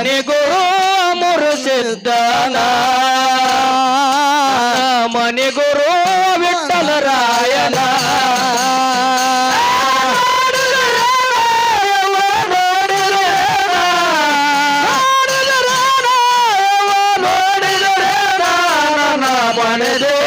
ಮನೆಗೂ ಮುರುಸಿದ್ದಾನ. ಮನೆಗುರು ವಿಠಲ ರಾಯನ ಮನೆದು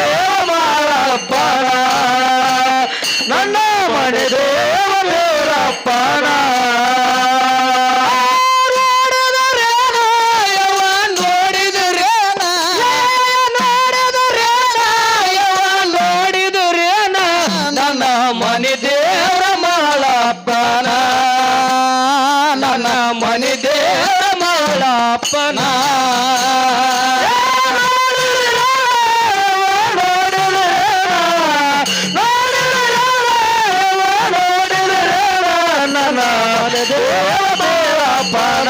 ದೇವ ಬೇರಪ್ಪನ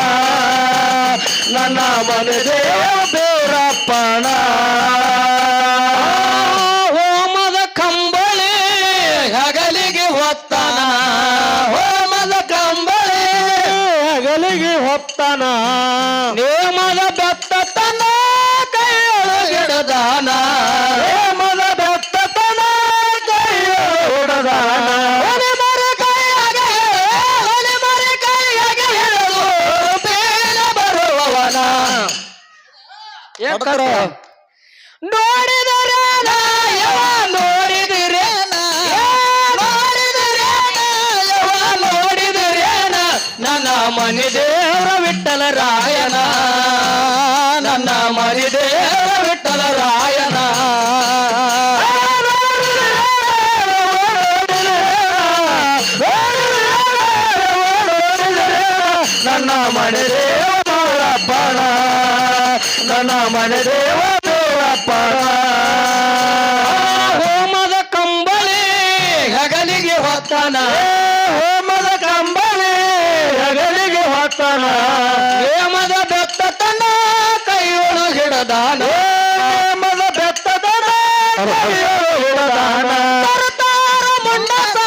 ನನ್ನ ಮನೆ ದೇವ ಬೇರಪ್ಪನ ಹೋಮದ ಕಂಬಳಿ ಹಗಲಿಗೆ ಹೊತ್ತಾನ. ಹೋಮದ ಕಂಬಳಿ ಹಗಲಿಗೆ ಹೊತ್ತಾನ. ನೇಮದ ಯಾಕಂದ್ರೆ ನೋಡಿದರೇನ ಯವ ನೋಡಿದಿರೇನ ನೋಡಿದರೇನ ಯವ ನೋಡಿದಿರೇನ ನನ್ನ ಮನೆ ದೇವರ ವಿಠಲ ರಾಯನ ನನ್ನ ಮನೆ ದೇವರ ವಿಠಲ ರಾಯನ ನನ್ನ ಮನೆ ದೇವರಪ್ಪಣ ನನ್ನ ದೇವ ದೇವಪ್ಪ ಹೋಮದ ಕಂಬಳಿ ಹಗಲಿಗೆ ಹೊತ್ತನ. ಹೋಮದ ಕಂಬಳಿ ಹಗಲಿಗೆ ಹೊತ್ತನ. ಹೇಮದ ಬೆತ್ತತನ ಕೈಯೊಳು ಹಿಡದಾನ. ಹೇಮದ ಬೆತ್ತತನ ಕೈಯೊಳು ಹಿಡದಾನ. ಜರತಾರ ಮುಂಡಾಸ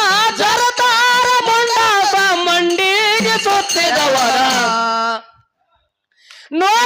ಜರತಾರ ಮುಂಡಾಸ ಮಂಡಿಗೆ ಸುತ್ತಿದವರ ನೋಡಿದರೇನ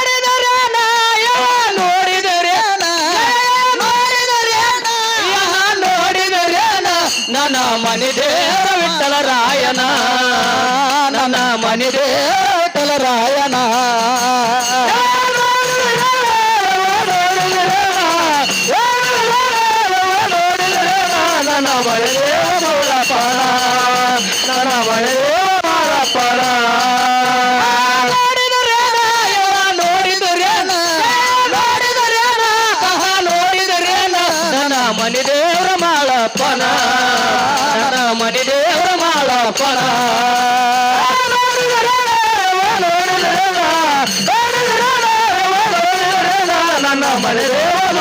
ಯವ ನೋಡಿದರೇನ ನೋಡಿದರೇನ ಕಹ ನೋಡಿದರೇನ ನನ್ನ ಮನೆ ದೇವರ ಮಾಳಪ್ಪನ ನನ್ನ ಮನೆ ದೇವ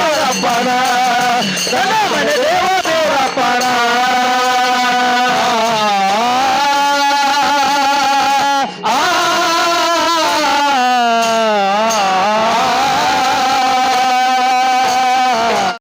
ನನ್ನ ಮನೆ ದೇವ